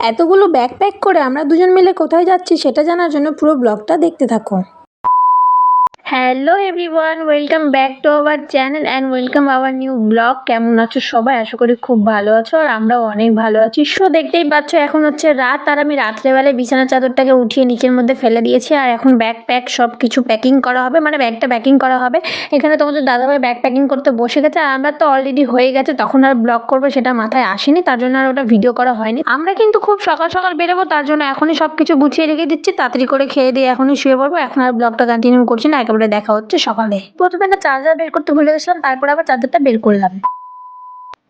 এতগুলো bag pack করে আমরা দুজন মিলে কোথায় যাচ্ছি সেটা জানার জন্য পুরো ব্লগটা দেখতে থাকো hello everyone welcome back to our channel and welcome our new blog কেমন আছো সবাই? আশা করি খুব ভালো আছো আর আমরাও অনেক ভালো আছি। সো দেখতেই পাচ্ছ, এখন হচ্ছে রাত আর আমি রাত্রেবেলায় বিছানা চাদরটাকে উঠিয়ে নিচের মধ্যে ফেলে দিয়েছি আর এখন ব্যাগ প্যাক সব কিছু প্যাকিং করা হবে। মানে ব্যাগটা প্যাকিং করা হবে। এখানে তোমাদের দাদাভাই ব্যাগ প্যাকিং করতে বসে গেছে। আর আমরা তো অলরেডি হয়ে গেছে, তখন আর ব্লগ করব সেটা মাথায় আসেনি, তার জন্য আর ওটা ভিডিও করা হয়নি। আমরা কিন্তু খুব সকাল সকাল বেরোবো, তার জন্য এখনই সব কিছু গুছিয়ে রেখে দিচ্ছি। তাড়াতাড়ি করে খেয়ে দিয়ে এখনই শুয়ে পড়ব। এখন আর ব্লগটা কন্টিনিউ করছি না, একেবারে দেখা হচ্ছে সকালে। প্রথমে একটা চার্জার বের করতে ভুলে গেছিলাম, তারপর আবার চার্জারটা বের করলাম।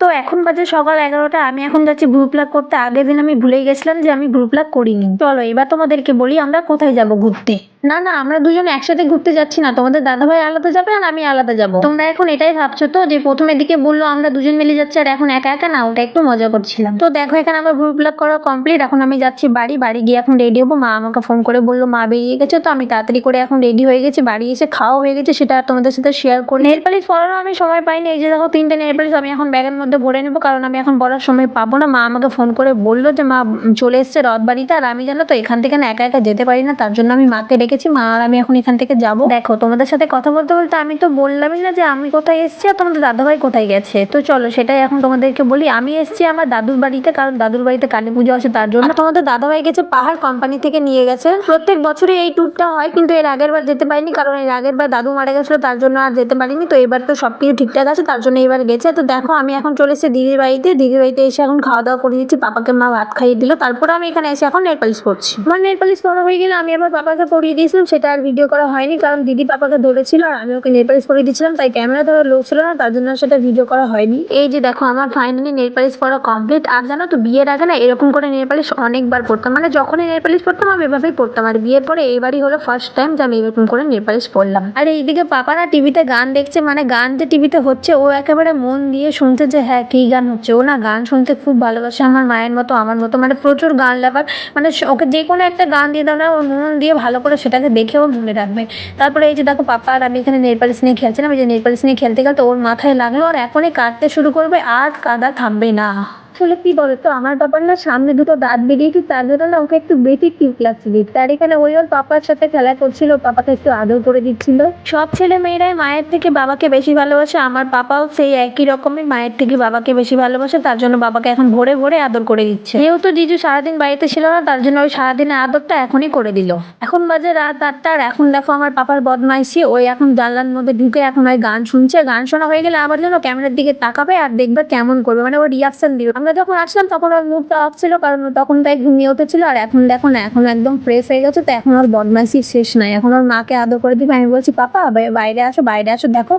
তো এখন বাজে সকাল এগারোটা, আমি এখন যাচ্ছি গ্রুপ লাগ করতে। আগের দিন আমি ভুলেই গেছিলাম যে আমি গ্রুপ লাগ করিনি। চলো, এবার তোমাদেরকে বলি আমরা কোথায় যাব ঘুরতে? না না, আমরা দুজন একসাথে ঘুরতে যাচ্ছি না। তোমাদের দাদাভাই আলাদা যাবে আর আমি আলাদা যাব। তোমরা এখন এটাই ভাবছ তো যে প্রথমের দিকে বলল আমরা দুজন মিলে যাচ্ছি আর এখন একা একা? না, ওটা একটু মজা করছিলাম। তো দেখো, এখানে আমার গ্রুপ লাগ করা কমপ্লিট এখন আমি যাচ্ছি বাড়ি। বাড়ি গিয়ে এখন রেডি হব। মা আমাকে ফোন করে বলল, মা বেরিয়ে গেছে তো? আমি তাড়াতাড়ি করে এখন রেডি হয়ে গেছি। বাড়ি এসে খাওয়া হয়ে গেছে, সেটা তোমাদের সাথে শেয়ার করি। নেল পালিশ পরানো আমি সময় পাইনি। এই যে দেখো, তিনটে নেল পালিশ আমি এখন ব্যাগের মধ্যে ভরে নেব, কারণ আমি এখন বলার সময় পাবো না। মা আমাকে ফোন করে বলল যে, মা, চলে এসছে রথ বাড়িতে, আর আমি জানো তো এখান থেকে না একা একা যেতে পারি না, তার জন্য আমি মাকে ডেকেছি। মা আর আমি এখন এখান থেকে যাব। দেখো, তোমাদের সাথে কথা বলতে বলতে আমি তো বললামই না যে, আমি কোথায় এসেছি আর তোমাদের দাদাভাই কোথায় গেছে? তো চলো, সেটাই এখন তোমাদেরকে বলি। আমি এসেছি আমার দাদুর বাড়িতে, কারণ দাদুর বাড়িতে কালী পুজো আছে তার জন্য। তোমাদের দাদাভাই গেছে পাহাড় কোম্পানি থেকে নিয়ে গেছে। প্রত্যেক বছরই এই ট্যুরটা হয়, কিন্তু এর আগের বার যেতে পারিনি, কারণ এর আগের বার দাদু মারা গেছিল, তার জন্য আর যেতে পারিনি। তো এবার তো সব কিছু ঠিকঠাক আছে, তার জন্য এবার গেছে। তো দেখো, আমি এখন চলে এসেছি দিদির বাড়িতে দিদির বাড়িতে এসে এখন খাওয়া দাওয়া করে দিচ্ছি পাপাকে মা ভাত খাইয়ে দিল। তারপরে আমি এখানে এসে এখন নেল পালিশ করছি। আমার নেল পালিশ করা হয়ে গেলে আমি আবার পাপাকে পরিয়ে দিয়েছিলাম। সেটা আর ভিডিও করা হয়নি, কারণ দিদি পাপাকে ধরেছিল আর আমি ওকে নেল পালিশ দিয়েছিলাম। তাই ক্যামেরা ধরার লোক ছিল না, তার জন্য সেটা ভিডিও করা হয়নি। এই যে দেখো, আমার ফাইনালি নেল পালিশ করা কমপ্লিট আর জানো তো, বিয়ের আগে না এরকম করে নেল পালিশ অনেকবার পড়তাম মানে যখনই নেল পালিশ পড়তাম আমি এভাবেই পড়তাম আর বিয়ের পরে এইবারই হলো ফার্স্ট টাইম যে আমি এরকম করে নেল পালিশ পড়লাম আর এইদিকে পাপা না টিভিতে গান দেখছে। মানে গান যে টিভিতে হচ্ছে, ও একেবারে মন দিয়ে শুনছে যে হ্যাঁ কী গান হচ্ছে? ও না, গান শুনতে খুব ভালোবাসে আমার মায়ের মতো, আমার মতো। মানে প্রচুর গান লাভার। মানে ওকে যে কোনো একটা গান দিয়ে দাও না ও মন দিয়ে ভালো করে সেটাকে দেখেও মনে রাখবে। তারপরে এই যে দেখো, পাপা আর আমি এখানে নেপালিস নিয়ে খেলছিলাম। এই যে নেপালিস নিয়ে খেলতে গেলে তো ওর মাথায় লাগল, আর এখনই কাঁদতে শুরু করবে, আর কাদা থামবে না। আসলে কি বলতো? আমার বাবার না সামনে দুটো দাঁত বেরিয়েছে তার জন্য না ওকে একটু বেশি কিউট লাগছিল। তার এখানে ওই ওর পাপার সাথে খেলা করছিল পাপাকে একটু আদর করে দিচ্ছিল। সব ছেলে মেয়েরাই মায়ের থেকে বাবাকে বেশি ভালোবাসে আমার পাপাও সেই একই রকমের মায়ের থেকে বাবাকে বেশি ভালোবাসে তার জন্য বাবাকে এখন ভরে ভরে আদর করে দিচ্ছে। যেহেতু জিজু সারাদিন বাড়িতে ছিল না তার জন্য ওই সারাদিনের আদরটা এখনই করে দিল। এখন বাজে রাত আটটা আর এখন দেখো আমার পাপার বদমাইশি ওই এখন জানলার মধ্যে ঢুকে এখন ওই গান শুনছে। গান শোনা হয়ে গেলে আবার যেন ক্যামেরার দিকে তাকাবে আর দেখবে কেমন করবে। মানে ও রিয়াকশন দিবে। আমরা যখন আসলাম, তখন ওর মুখটা অফ ছিল, কারণ তখন তাই ঘুমিয়ে উঠেছিল, আর এখন দেখো না, এখন একদম ফ্রেশ হয়ে গেছে, তো এখন ওর বদমাইশি শেষ নাই। এখন ওর মাকে আদর করে দিবে। আমি বলছি, পাপা বাইরে আসো বাইরে আসো। দেখো,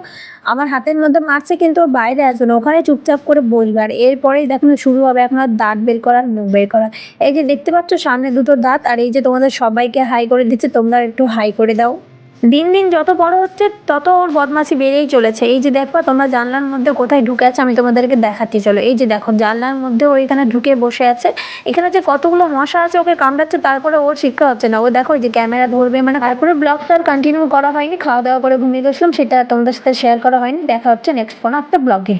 আমার হাতের মধ্যে মারছে, কিন্তু ওর বাইরে আসবে না। ওখানে চুপচাপ করে বসবে। আর এরপরেই দেখো শুরু হবে এখন আর দাঁত বের করার, মুখ বের করা এই যে দেখতে পাচ্ছ, সামনে দুটো দাঁত, আর এই যে তোমাদের সবাইকে হাই করে দিচ্ছে, তোমরা একটু হাই করে দাও। দিন দিন যত বড় হচ্ছে, তত ওর বদমাশি বেড়েই চলেছে। এই যে দেখো, তোমরা জানলার মধ্যে কোথায় ঢুকে আছে, আমি তোমাদেরকে দেখাচ্ছি, চলো। এই যে দেখো, জানলার মধ্যে ও এখানে ঢুকে বসে আছে। এখানে যে কতগুলো মশা আছে, ওকে কামড়াচ্ছে, তারপরে ওর শিক্ষা হচ্ছে না। ও দেখো যে ক্যামেরা ধরবে মানে তারপরে ব্লগটা আর কন্টিনিউ করা হয়নি, খাওয়া দাওয়া করে ঘুমিয়ে গেছিলাম, সেটা তোমাদের সাথে শেয়ার করা হয়নি, দেখা হচ্ছে নেক্সট কোনো একটা ব্লগে